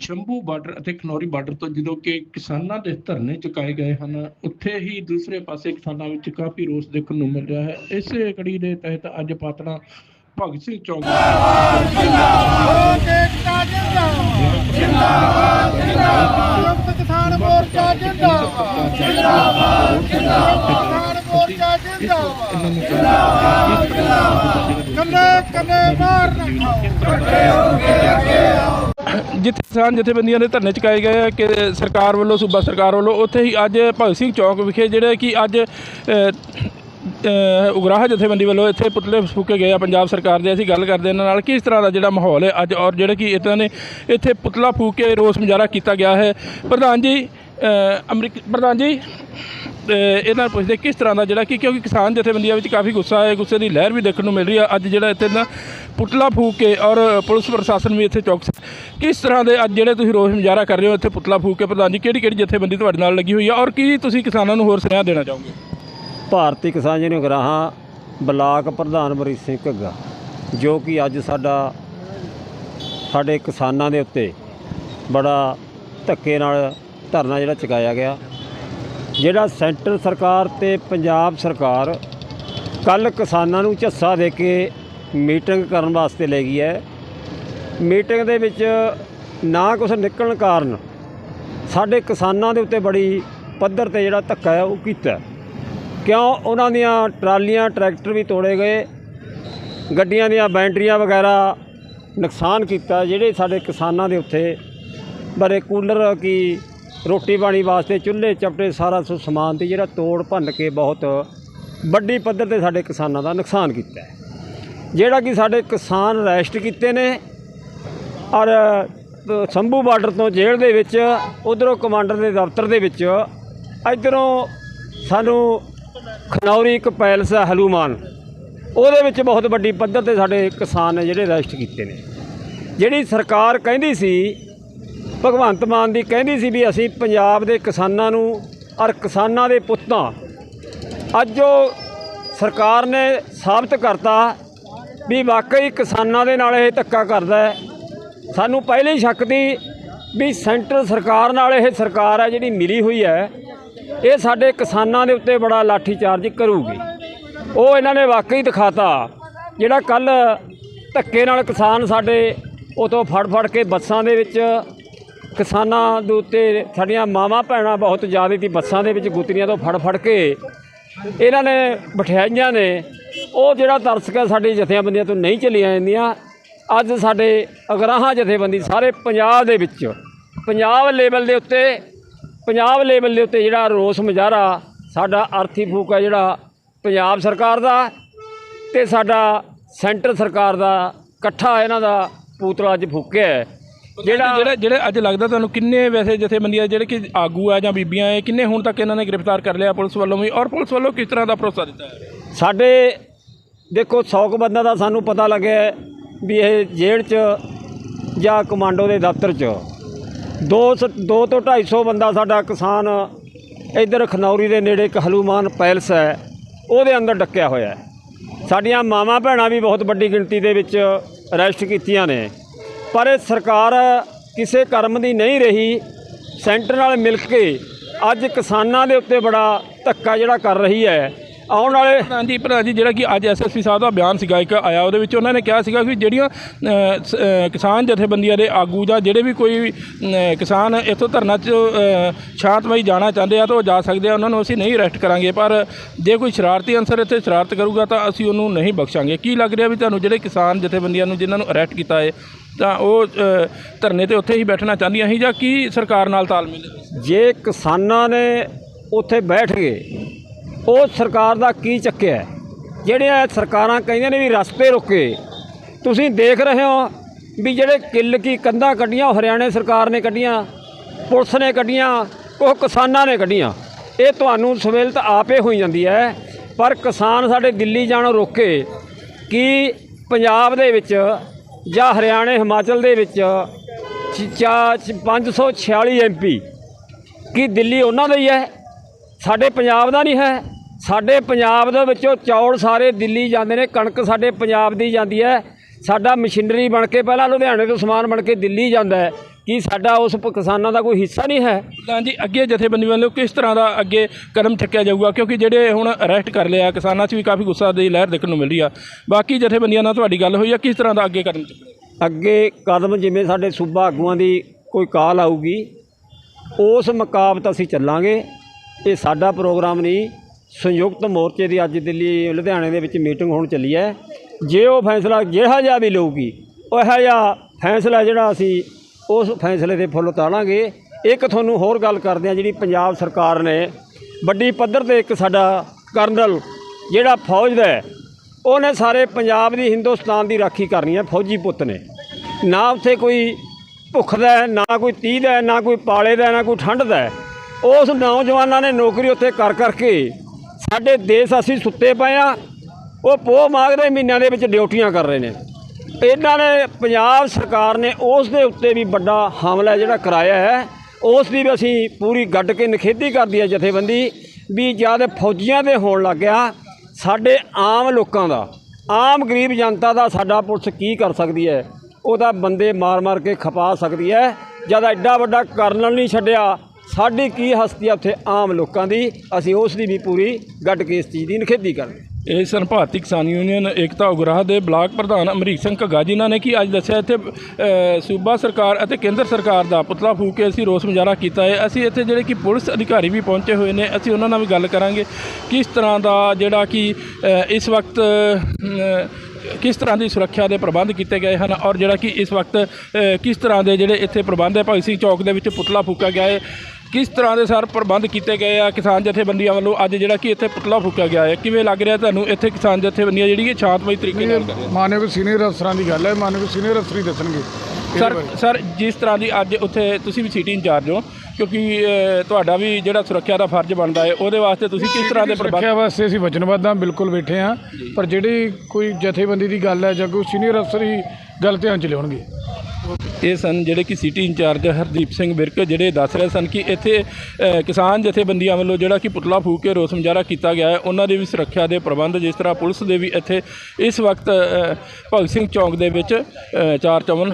Shambhu border ਅਤੇ Khanauri border ਤੋਂ ਜਦੋਂ ਕਿ ਕਿਸਾਨਾਂ ਦੇ ਧਰਨੇ ਚੁਕਾਏ ਗਏ ਹਨ ਉੱਥੇ ਹੀ ਦੂਸਰੇ ਪਾਸੇ ਕਿਸਾਨਾਂ ਵਿੱਚ ਕਾਫੀ ਰੋਸ ਦੇਖਣ ਨੂੰ ਮਿਲ ਰਿਹਾ ਹੈ। ਇਸੇ ਕੜੀ ਦੇ ਤਹਿਤ ਅੱਜ ਪਾਤੜਾ ਭਗਤ ਸਿੰਘ ਚੌਕ ਜਿੰਦਾਬਾਦ ਜਿੰਦਾਬਾਦ ਕਿਸਾਨ ਮੋਰਚਾ ਜਿੰਦਾਬਾਦ। ਜਿੰਦਾਬਾਦ ਜਿੰਦਾਬਾਦ ਕਿਸਾਨ ਮੋਰਚਾ ਜਿੰਦਾਬਾਦ ਕੰਨੇ ਕੰਨੇ ਮਾਰਨ ਜਿੱਥੇ ਕਿਸਾਨ ਜਥੇਬੰਦੀਆਂ ਦੇ ਧਰਨੇ ਚੁਕਾਏ ਗਏ ਆ ਕਿ ਸਰਕਾਰ ਵੱਲੋਂ, ਸੂਬਾ ਸਰਕਾਰ ਵੱਲੋਂ, ਉੱਥੇ ਹੀ ਅੱਜ ਭਗਤ ਸਿੰਘ ਚੌਕ ਵਿਖੇ ਜਿਹੜੇ ਕਿ ਅੱਜ ਉਗਰਾਹ ਜਥੇਬੰਦੀ ਵੱਲੋਂ ਇੱਥੇ ਪੁਤਲੇ ਫੂਕੇ ਗਏ ਆ ਪੰਜਾਬ ਸਰਕਾਰ ਦੇ। ਅਸੀਂ ਗੱਲ ਕਰਦੇ ਇਹਨਾਂ ਨਾਲ ਕਿਸ ਤਰ੍ਹਾਂ ਦਾ ਜਿਹੜਾ ਮਾਹੌਲ ਹੈ ਅੱਜ ਔਰ ਜਿਹੜੇ ਕਿ ਇਹਨਾਂ ਨੇ ਇੱਥੇ ਪੁਤਲਾ ਫੂਕ ਕੇ ਰੋਸ ਮੁਜ਼ਾਹਰਾ ਕੀਤਾ ਗਿਆ ਹੈ। ਪ੍ਰਧਾਨ ਜੀ ਅਮਰੀਕ ਪ੍ਰਧਾਨ ਜੀ ਇਹਨਾਂ ਨੂੰ ਪੁੱਛਦੇ ਕਿਸ ਤਰ੍ਹਾਂ ਦਾ ਜਿਹੜਾ ਕਿ ਕਿਉਂਕਿ ਕਿਸਾਨ ਜਥੇਬੰਦੀਆਂ ਵਿੱਚ ਕਾਫੀ ਗੁੱਸਾ ਹੈ, ਗੁੱਸੇ ਦੀ ਲਹਿਰ ਵੀ ਦੇਖਣ ਨੂੰ ਮਿਲ ਰਹੀ ਹੈ ਅੱਜ ਜਿਹੜਾ ਇੱਥੇ ਨਾ ਪੁਤਲਾ ਫੂਕ ਕੇ ਔਰ ਪੁਲਿਸ ਪ੍ਰਸ਼ਾਸਨ ਵੀ ਇੱਥੇ ਚੌਕਸ। ਕਿਸ ਤਰ੍ਹਾਂ ਦੇ ਅੱਜ ਜਿਹੜੇ ਤੁਸੀਂ ਰੋਸ ਮੁਜ਼ਾਹਰਾ ਕਰ ਰਹੇ ਹੋ ਇੱਥੇ ਪੁਤਲਾ ਫੂਕ ਕੇ? ਪ੍ਰਧਾਨ ਜੀ ਕਿਹੜੀ ਕਿਹੜੀ ਜਥੇਬੰਦੀ ਤੁਹਾਡੇ ਨਾਲ ਲੱਗੀ ਹੋਈ ਹੈ ਔਰ ਕੀ ਤੁਸੀਂ ਕਿਸਾਨਾਂ ਨੂੰ ਹੋਰ ਸੁਨੇਹਾ ਦੇਣਾ ਚਾਹੋਗੇ? ਭਾਰਤੀ ਕਿਸਾਨ ਯੂਨੀਅਨ ਗਰਾਹਾਂ ਬਲਾਕ ਪ੍ਰਧਾਨ ਮਰੀਤ ਸਿੰਘ ਘੱਗਾ, ਜੋ ਕਿ ਅੱਜ ਸਾਡਾ, ਸਾਡੇ ਕਿਸਾਨਾਂ ਦੇ ਉੱਤੇ ਬੜਾ ਧੱਕੇ ਨਾਲ ਧਰਨਾ ਜਿਹੜਾ ਚੁਕਾਇਆ ਗਿਆ, ਜਿਹੜਾ ਸੈਂਟਰ ਸਰਕਾਰ ਤੇ ਪੰਜਾਬ ਸਰਕਾਰ ਕੱਲ ਕਿਸਾਨਾਂ ਨੂੰ ਝੱਸਾ ਦੇ ਕੇ ਮੀਟਿੰਗ ਕਰਨ ਵਾਸਤੇ ਲੈ ਗਈ ਹੈ। ਮੀਟਿੰਗ ਦੇ ਵਿੱਚ ਨਾ ਕੁਝ ਨਿਕਲਣ ਕਾਰਨ ਸਾਡੇ ਕਿਸਾਨਾਂ ਦੇ ਉੱਤੇ ਬੜੀ ਪੱਧਰ ਤੇ ਜਿਹੜਾ ਧੱਕਾ ਹੈ ਉਹ ਕੀਤਾ। ਕਿਉਂ? ਉਹਨਾਂ ਦੀਆਂ ਟਰਾਲੀਆਂ, ਟਰੈਕਟਰ ਵੀ ਤੋੜੇ ਗਏ। ਗੱਡੀਆਂ ਦੀਆਂ ਬੈਟਰੀਆਂ ਵਗੈਰਾ ਨੁਕਸਾਨ ਕੀਤਾ, ਜਿਹੜੇ ਸਾਡੇ ਕਿਸਾਨਾਂ ਦੇ ਉੱਤੇ ਬੜੇ ਕੂਲਰ ਕੀ ਰੋਟੀ ਪਾਣੀ ਵਾਸਤੇ ਚੁੱਲ੍ਹੇ, ਚਪਟੇ, ਸਾਰਾ ਸੋ ਸਮਾਨ ਤੇ ਜਿਹੜਾ ਤੋੜ ਭੰਨ ਕੇ ਬਹੁਤ ਵੱਡੀ ਪੱਧਰ ਤੇ ਸਾਡੇ ਕਿਸਾਨਾਂ ਦਾ ਨੁਕਸਾਨ ਕੀਤਾ ਹੈ। ਜਿਹੜਾ ਕਿ ਸਾਡੇ ਕਿਸਾਨ ਰੈਸਟ ਕੀਤੇ ਨੇ ਔਰ ਸੰਭੂ ਬਾਰਡਰ ਤੋਂ ਜੇਲ੍ਹ ਦੇ ਵਿੱਚ, ਉਧਰੋਂ ਕਮਾਂਡਰ ਦੇ ਦਫ਼ਤਰ ਦੇ ਵਿੱਚ, ਇਧਰੋਂ ਸਾਨੂੰ ਖਨੌਰੀ ਇੱਕ ਪੈਲਸ ਹੈ ਹਲੂਮਾਨ ਉਹਦੇ ਵਿੱਚ ਬਹੁਤ ਵੱਡੀ ਪੱਧਰ ਤੇ ਸਾਡੇ ਕਿਸਾਨ ਨੇ ਜਿਹੜੇ ਰੈਸਟ ਕੀਤੇ ਨੇ। ਜਿਹੜੀ ਸਰਕਾਰ ਕਹਿੰਦੀ ਸੀ ਭਗਵੰਤ ਮਾਨ ਦੀ ਕਹਿੰਦੀ ਸੀ ਵੀ ਅਸੀਂ ਪੰਜਾਬ ਦੇ ਕਿਸਾਨਾਂ ਨੂੰ ਔਰ ਕਿਸਾਨਾਂ ਦੇ ਪੁੱਤਾਂ, ਅੱਜ ਉਹ ਸਰਕਾਰ ਨੇ ਸਾਬਤ ਕਰਤਾ ਵੀ ਵਾਕਈ ਕਿਸਾਨਾਂ ਦੇ ਨਾਲ ਇਹ ਧੱਕਾ ਕਰਦਾ ਹੈ, ਸਾਨੂੰ ਪਹਿਲੇ ਹੀ ਸ਼ੱਕ ਦੀ ਵੀ ਸੈਂਟਰ ਸਰਕਾਰ ਨਾਲ ਇਹ ਸਰਕਾਰ ਹੈ ਜਿਹੜੀ ਮਿਲੀ ਹੋਈ ਹੈ, ਇਹ ਸਾਡੇ ਕਿਸਾਨਾਂ ਦੇ ਉੱਤੇ ਬੜਾ ਲਾਠੀ ਚਾਰਜ ਕਰੂਗੀ। ਉਹ ਇਹਨਾਂ ਨੇ ਵਾਕਈ ਦਿਖਾਤਾ, ਜਿਹੜਾ ਕੱਲ ਧੱਕੇ ਨਾਲ ਕਿਸਾਨ ਸਾਡੇ ਉਤੋਂ ਫੜ ਫੜ ਕੇ ਬੱਸਾਂ ਦੇ ਵਿੱਚ ਕਿਸਾਨਾਂ ਦੇ ਉੱਤੇ ਸਾਡੀਆਂ ਮਾਵਾਂ ਭੈਣਾਂ ਬਹੁਤ ਜ਼ਿਆਦਾ ਸੀ, ਬੱਸਾਂ ਦੇ ਵਿੱਚ ਗੁੱਤਰੀਆਂ ਤੋਂ ਫੜ ਫੜ ਕੇ ਇਹਨਾਂ ਨੇ ਬਠਿਆਈਆਂ ਨੇ। ਉਹ ਜਿਹੜਾ ਤਰਸ ਕੇ ਸਾਡੀ ਜਥੇਬੰਦੀਆਂ ਤੋਂ ਨਹੀਂ ਚੱਲੀਆਂ ਜਾਂਦੀਆਂ। ਅੱਜ ਸਾਡੇ ਅਗਰਾਹਾਂ ਜਥੇਬੰਦੀ ਸਾਰੇ ਪੰਜਾਬ ਦੇ ਵਿੱਚ, ਪੰਜਾਬ ਲੈਵਲ ਦੇ ਉੱਤੇ, ਪੰਜਾਬ ਲੈਵਲ ਦੇ ਉੱਤੇ ਜਿਹੜਾ ਰੋਸ ਮੁਜ਼ਾਹਰਾ, ਸਾਡਾ ਅਰਥੀ ਫੂਕ ਹੈ ਜਿਹੜਾ ਪੰਜਾਬ ਸਰਕਾਰ ਦਾ ਤੇ ਸਾਡਾ ਸੈਂਟਰ ਸਰਕਾਰ ਦਾ ਇਕੱਠਾ ਇਹਨਾਂ ਦਾ ਪੂਤਲਾ ਅੱਜ ਫੂਕਿਆ ਜਿਹੜਾ ਜਿਹੜੇ ਜਿਹੜੇ ਅੱਜ ਲੱਗਦਾ ਤੁਹਾਨੂੰ ਕਿੰਨੇ ਵੈਸੇ ਜਥੇਬੰਦੀਆਂ ਜਿਹੜੇ ਕਿ ਆਗੂ ਆ ਜਾਂ ਬੀਬੀਆਂ ਹੈ ਕਿੰਨੇ ਹੁਣ ਤੱਕ ਇਹਨਾਂ ਨੇ ਗ੍ਰਿਫਤਾਰ ਕਰ ਲਿਆ ਪੁਲਿਸ ਵੱਲੋਂ ਵੀ ਔਰ ਪੁਲਿਸ ਵੱਲੋਂ ਕਿਸ ਤਰ੍ਹਾਂ ਦਾ ਭਰੋਸਾ ਦਿੱਤਾ ਹੈ ਸਾਡੇ ਦੇਖੋ 100 ਕੁ ਬੰਦਾ ਦਾ ਸਾਨੂੰ ਪਤਾ ਲੱਗਿਆ ਹੈ ਵੀ ਇਹ ਜੇਲ੍ਹ 'ਚ ਜਾਂ ਕਮਾਂਡੋ ਦੇ ਦਫ਼ਤਰ 'ਚ। ਦੋ ਸ- ਦੋ ਤੋਂ 250 ਬੰਦਾ ਸਾਡਾ ਕਿਸਾਨ ਇੱਧਰ ਖਨੌਰੀ ਦੇ ਨੇੜੇ ਇੱਕ ਹਲੂਮਾਨ ਪੈਲਸ ਹੈ ਉਹਦੇ ਅੰਦਰ ਡੱਕਿਆ ਹੋਇਆ ਹੈ। ਸਾਡੀਆਂ ਮਾਵਾਂ ਭੈਣਾਂ ਵੀ ਬਹੁਤ ਵੱਡੀ ਗਿਣਤੀ ਦੇ ਵਿੱਚ ਅਰੈਸਟ ਕੀਤੀਆਂ ਨੇ। ਪਰ ਇਹ ਸਰਕਾਰ ਕਿਸੇ ਕਰਮ ਦੀ ਨਹੀਂ ਰਹੀ। ਸੈਂਟਰ ਨਾਲ ਮਿਲ ਕੇ ਅੱਜ ਕਿਸਾਨਾਂ ਦੇ ਉੱਤੇ ਬੜਾ ਧੱਕਾ ਜਿਹੜਾ ਕਰ ਰਹੀ ਹੈ। ਆਉਣ ਵਾਲੇ ਪ੍ਰਧਾਨ ਜੀ ਪ੍ਰਧਾਨ ਜੀ ਜਿਹੜਾ ਕਿ ਅੱਜ ਐਸਐਸਪੀ ਸਾਹਿਬ ਦਾ ਬਿਆਨ ਸੀਗਾ ਇੱਕ ਆਇਆ ਉਹਦੇ ਵਿੱਚ ਉਹਨਾਂ ਨੇ ਕਿਹਾ ਸੀਗਾ ਕਿ ਜਿਹੜੀਆਂ ਅ, ਸ- ਅ, ਕਿਸਾਨ ਜਥੇਬੰਦੀਆਂ ਦੇ ਆਗੂ ਜਾਂ ਜਿਹੜੇ ਵੀ ਕੋਈ ਅ, ਕਿਸਾਨ ਇੱਥੋਂ ਧਰਨਾ 'ਚ ਅ, ਸ਼ਾਂਤਮਈ ਜਾਣਾ ਚਾਹੁੰਦੇ ਆ ਤਾਂ ਉਹ ਜਾ ਸਕਦੇ ਆ ਉਹਨਾਂ ਨੂੰ ਅਸੀਂ ਨਹੀਂ ਅਰੈਸਟ ਕਰਾਂਗੇ ਪਰ ਜੇ ਕੋਈ ਸ਼ਰਾਰਤੀ ਅਨਸਰ ਇੱਥੇ ਸ਼ਰਾਰਤ ਕਰੂਗਾ ਤਾਂ ਅਸੀਂ ਉਹਨੂੰ ਨਹੀਂ ਬਖਸ਼ਾਂਗੇ ਕੀ ਲੱਗ ਰਿਹਾ ਵੀ ਤੁਹਾਨੂੰ ਜਿਹੜੇ ਕਿਸਾਨ ਜਥੇਬੰਦੀਆਂ ਨੂੰ ਜਿਨ੍ਹਾਂ ਨੂੰ ਅਰੈਸਟ ਕੀਤਾ ਹੈ ਤਾਂ ਉਹ ਅ, ਧਰਨੇ ਤੇ ਉੱਥੇ ਹੀ ਬੈਠਣਾ ਚਾਹੁੰਦੀਆਂ ਸੀ ਜਾਂ ਕੀ ਸਰਕਾਰ ਨਾਲ ਤਾਲਮੇਲ ਹੈ? ਜੇ ਕਿਸਾਨਾਂ ਨੇ ਉੱਥੇ ਬੈਠ ਗਏ ਉਹ ਸਰਕਾਰ ਦਾ ਕੀ ਚੱਕਿਆ ਹੈ? ਜਿਹੜੀਆਂ ਸਰਕਾਰਾਂ ਕਹਿੰਦੀਆਂ ਨੇ ਵੀ ਰਸਤੇ ਰੁਕੇ, ਤੁਸੀਂ ਦੇਖ ਰਹੇ ਹੋ ਵੀ ਜਿਹੜੇ ਕਿੱਲ ਕੀ ਕੰਧਾਂ ਕੱਢੀਆਂ, ਉਹ ਹਰਿਆਣੇ ਸਰਕਾਰ ਨੇ ਕੱਢੀਆਂ, ਪੁਲਿਸ ਨੇ ਕੱਢੀਆਂ, ਉਹ ਕਿਸਾਨਾਂ ਨੇ ਕੱਢੀਆਂ। ਇਹ ਤੁਹਾਨੂੰ ਸਵੇਲਤ ਆਪੇ ਹੋਈ ਜਾਂਦੀ ਹੈ, ਪਰ ਕਿਸਾਨ ਸਾਡੇ ਦਿੱਲੀ ਜਾਣੋਂ ਰੋਕੇ ਕਿ ਪੰਜਾਬ ਦੇ ਵਿੱਚ ਜਾਂ ਹਰਿਆਣੇ, ਹਿਮਾਚਲ ਦੇ ਵਿੱਚ ਛ- ਚਾ- 546 ਐਮਪੀ ਕੀ ਦਿੱਲੀ ਉਹਨਾਂ ਦਾ ਹੀ ਹੈ? ਸਾਡੇ ਪੰਜਾਬ ਦਾ ਨਹੀਂ ਹੈ। ਸਾਡੇ ਪੰਜਾਬ ਦੇ ਵਿੱਚੋਂ ਚੌਲ ਸਾਰੇ ਦਿੱਲੀ ਜਾਂਦੇ ਨੇ ਕਣਕ ਸਾਡੇ ਪੰਜਾਬ ਦੀ ਜਾਂਦੀ ਹੈ। ਸਾਡਾ ਮਸ਼ੀਨਰੀ ਬਣ ਕੇ ਪਹਿਲਾਂ ਲੁਧਿਆਣੇ ਤੋਂ ਸਮਾਨ ਬਣ ਕੇ ਦਿੱਲੀ ਜਾਂਦਾ ਹੈ। ਕੀ ਸਾਡਾ ਉਸ ਕਿਸਾਨਾਂ ਦਾ ਕੋਈ ਹਿੱਸਾ ਨਹੀਂ ਹੈ? ਤਾਂ ਜੀ ਅੱਗੇ ਜਥੇਬੰਦੀ ਵੱਲੋਂ ਕਿਸ ਤਰ੍ਹਾਂ ਦਾ ਅੱਗੇ ਕਦਮ ਚੱਕਿਆ ਜਾਊਗਾ? ਕਿਉਂਕਿ ਜਿਹੜੇ ਹੁਣ ਅਰੈਸਟ ਕਰ ਲਿਆ ਕਿਸਾਨਾਂ 'ਚ ਵੀ ਕਾਫੀ ਗੁੱਸਾ ਦੀ ਲਹਿਰ ਦੇਖਣ ਨੂੰ ਮਿਲ ਰਹੀ ਆ। ਬਾਕੀ ਜਥੇਬੰਦੀਆਂ ਨਾਲ ਤੁਹਾਡੀ ਗੱਲ ਹੋਈ ਆ ਕਿਸ ਤਰ੍ਹਾਂ ਦਾ ਅੱਗੇ ਕਦਮ ਅੱਗੇ ਕਦਮ ਜਿਵੇਂ ਸਾਡੇ ਸੂਬਾ ਆਗੂਆਂ ਦੀ ਕੋਈ ਕਾਲ ਆਊਗੀ ਉਸ ਮੁਕਾਬਤ ਅਸੀਂ ਚੱਲਾਂਗੇ। ਇਹ ਸਾਡਾ ਪ੍ਰੋਗਰਾਮ ਨਹੀਂ ਸੰਯੁਕਤ ਮੋਰਚੇ ਦੀ ਅੱਜ ਦਿੱਲੀ ਲੁਧਿਆਣੇ ਦੇ ਵਿੱਚ ਮੀਟਿੰਗ ਹੋਣ ਚੱਲੀ ਹੈ। ਜੇ ਉਹ ਫੈਸਲਾ ਜਿਹੜਾ ਜਿਹਾ ਵੀ ਲਊਗੀ, ਉਹ ਇਹੋ ਜਿਹਾ ਫੈਸਲਾ ਜਿਹੜਾ ਅਸੀਂ ਉਸ ਫੈਸਲੇ ਦੇ ਫੁੱਲ ਉਤਾਰਾਂਗੇ। ਇੱਕ ਤੁਹਾਨੂੰ ਹੋਰ ਗੱਲ ਕਰਦੇ ਆ ਜਿਹੜੀ ਪੰਜਾਬ ਸਰਕਾਰ ਨੇ ਵੱਡੀ ਪੱਧਰ ਤੇ ਇੱਕ ਸਾਡਾ ਕਰਨਲ ਜਿਹੜਾ ਫੌਜ ਦਾ ਉਹਨੇ ਸਾਰੇ ਪੰਜਾਬ ਦੀ ਹਿੰਦੁਸਤਾਨ ਦੀ ਰਾਖੀ ਕਰਨੀ ਹੈ, ਫੌਜੀ ਪੁੱਤ ਨੇ। ਨਾ ਉੱਥੇ ਕੋਈ ਭੁੱਖ ਦਾ ਨਾ ਕੋਈ ਤੀਹ ਦਾ ਨਾ ਕੋਈ ਪਾਲੇ ਦਾ ਨਾ ਕੋਈ ਠੰਡ ਦਾ ਉਸ ਨੌਜਵਾਨਾਂ ਨੇ ਨੌਕਰੀ ਉੱਥੇ ਕਰ ਕਰਕੇ ਸਾਡੇ ਦੇਸ਼ ਅਸੀਂ ਸੁੱਤੇ ਪਏ ਆ, ਉਹ ਪੋਹ ਮਾਘ ਦੇ ਮਹੀਨਿਆਂ ਦੇ ਵਿੱਚ ਡਿਊਟੀਆਂ ਕਰ ਰਹੇ ਨੇ। ਇਹਨਾਂ ਨੇ ਪੰਜਾਬ ਸਰਕਾਰ ਨੇ ਉਸ ਦੇ ਉੱਤੇ ਵੀ ਵੱਡਾ ਹਮਲਾ ਜਿਹੜਾ ਕਰਾਇਆ ਹੈ, ਉਸ ਦੀ ਵੀ ਅਸੀਂ ਪੂਰੀ ਗੱਡ ਕੇ ਨਿਖੇਧੀ ਕਰਦੀ ਹੈ ਜਥੇਬੰਦੀ ਵੀ ਜਦ ਫੌਜੀਆਂ ਦੇ ਹੋਣ ਲੱਗ ਗਿਆ, ਸਾਡੇ ਆਮ ਲੋਕਾਂ ਦਾ, ਆਮ ਗਰੀਬ ਜਨਤਾ ਦਾ ਸਾਡਾ ਪੁਲਿਸ ਕੀ ਕਰ ਸਕਦੀ ਹੈ? ਉਹ ਤਾਂ ਬੰਦੇ ਮਾਰ-ਮਾਰ ਕੇ ਖਪਾ ਸਕਦੀ ਹੈ, ਜਦ ਐਡਾ ਵੱਡਾ ਕਰਨਲ ਨਹੀਂ ਛੱਡਿਆ ਸਾਡੀ ਕੀ ਹਸਤੀ ਆ ਉੱਥੇ ਆਮ ਲੋਕਾਂ ਦੀ, ਅਸੀਂ ਉਸ ਦੀ ਵੀ ਪੂਰੀ ਗੱਟ ਕੇ ਇਸ ਚੀਜ਼ ਦੀ ਨਿਖੇਧੀ ਕਰਦੇ ਇਹ ਸਨ ਭਾਰਤੀ ਕਿਸਾਨ ਯੂਨੀਅਨ ਏਕਤਾ ਉਗਰਾਹ ਦੇ ਬਲਾਕ ਪ੍ਰਧਾਨ ਅਮਰੀਕ ਸਿੰਘ ਘੱਗਾ ਜਿਨ੍ਹਾਂ ਨੇ ਕਿ ਅੱਜ ਦੱਸਿਆ, ਇੱਥੇ ਸੂਬਾ ਸਰਕਾਰ ਅਤੇ ਕੇਂਦਰ ਸਰਕਾਰ ਦਾ ਪੁਤਲਾ ਫੂਕ ਕੇ ਅਸੀਂ ਰੋਸ ਮੁਜ਼ਾਹਰਾ ਕੀਤਾ ਹੈ। ਅਸੀਂ ਇੱਥੇ ਜਿਹੜੇ ਕਿ ਪੁਲਿਸ ਅਧਿਕਾਰੀ ਵੀ ਪਹੁੰਚੇ ਹੋਏ ਨੇ, ਅਸੀਂ ਉਹਨਾਂ ਨਾਲ ਵੀ ਗੱਲ ਕਰਾਂਗੇ ਕਿਸ ਤਰ੍ਹਾਂ ਦਾ ਜਿਹੜਾ ਕਿ ਇਸ ਵਕਤ ਕਿਸ ਤਰ੍ਹਾਂ ਦੀ ਸੁਰੱਖਿਆ ਦੇ ਪ੍ਰਬੰਧ ਕੀਤੇ ਗਏ ਹਨ ਔਰ ਜਿਹੜਾ ਕਿ ਇਸ ਵਕਤ ਕਿਸ ਤਰ੍ਹਾਂ ਦੇ ਜਿਹੜੇ ਇੱਥੇ ਪ੍ਰਬੰਧ ਹੈ, ਭਾਈ ਸਿੰਘ ਚੌਕ ਦੇ ਵਿੱਚ ਪੁਤਲਾ ਫੂਕਿਆ ਗਿਆ ਹੈ। ਕਿਸ ਤਰ੍ਹਾਂ ਦੇ ਸਰ ਪ੍ਰਬੰਧ ਕੀਤੇ ਗਏ ਆ ਕਿਸਾਨ ਜਥੇਬੰਦੀਆਂ ਵੱਲੋਂ ਅੱਜ ਜਿਹੜਾ ਕਿ ਇੱਥੇ ਪੁਤਲਾ ਫੂਕਿਆ ਗਿਆ ਹੈ? ਕਿਵੇਂ ਲੱਗ ਰਿਹਾ ਤੁਹਾਨੂੰ ਇੱਥੇ ਕਿਸਾਨ ਜਥੇਬੰਦੀਆਂ ਜਿਹੜੀ ਕਿ ਸ਼ਾਂਤਮਈ ਤਰੀਕੇ ਨਾਲ ਕਰ ਰਹੀਆਂ ਮਾਨਵ ਸੀਨੀਅਰ ਅਫਸਰਾਂ ਦੀ ਗੱਲ ਹੈ ਮਾਨਵ ਸੀਨੀਅਰ ਅਫਸਰ ਹੀ ਦੱਸਣਗੇ। ਸਰ ਸਰ ਜਿਸ ਤਰ੍ਹਾਂ ਦੀ ਅੱਜ ਉੱਥੇ ਤੁਸੀਂ ਵੀ ਸਿਟੀ ਇੰਚਾਰਜ ਹੋ ਕਿਉਂਕਿ ਤੁਹਾਡਾ ਵੀ ਜਿਹੜਾ ਸੁਰੱਖਿਆ ਦਾ ਫਰਜ਼ ਬਣਦਾ ਹੈ ਉਹਦੇ ਵਾਸਤੇ ਤੁਸੀਂ ਕਿਸ ਤਰ੍ਹਾਂ ਦੇ ਪ੍ਰਬੰਧ ਸੁਰੱਖਿਆ ਵਾਸਤੇ ਅਸੀਂ ਵਚਨਬੱਧ ਹਾਂ ਬਿਲਕੁਲ ਬੈਠੇ ਹਾਂ ਪਰ ਜਿਹੜੀ ਕੋਈ ਜਥੇਬੰਦੀ ਦੀ ਗੱਲ ਹੈ ਜਾਂ ਕੋਈ ਸੀਨੀਅਰ ਅਫਸਰ ਹੀ ਗੱਲ ਧਿਆਨ ਚ ਲਿਆਉਣਗੇ। ਇਹ ਸਨ ਜਿਹੜੇ ਕਿ ਸਿਟੀ ਇੰਚਾਰਜ ਹਰਦੀਪ ਸਿੰਘ ਵਿਰਕ ਜਿਹੜੇ ਦੱਸ ਰਹੇ ਸਨ ਕਿ ਇੱਥੇ ਕਿਸਾਨ ਜਥੇਬੰਦੀਆਂ ਵੱਲੋਂ ਜਿਹੜਾ ਕਿ ਪੁਤਲਾ ਫੂਕ ਕੇ ਰੋਸ ਮੁਜ਼ਾਹਰਾ ਕੀਤਾ ਗਿਆ ਹੈ। ਉਹਨਾਂ ਦੇ ਵੀ ਸੁਰੱਖਿਆ ਦੇ ਪ੍ਰਬੰਧ ਜਿਸ ਤਰ੍ਹਾਂ ਪੁਲਿਸ ਦੇ ਵੀ ਇੱਥੇ ਇਸ ਵਕਤ ਭਗਤ ਸਿੰਘ ਚੌਂਕ ਦੇ ਵਿੱਚ ਅ, ਚਾਰ ਚੌਵਨ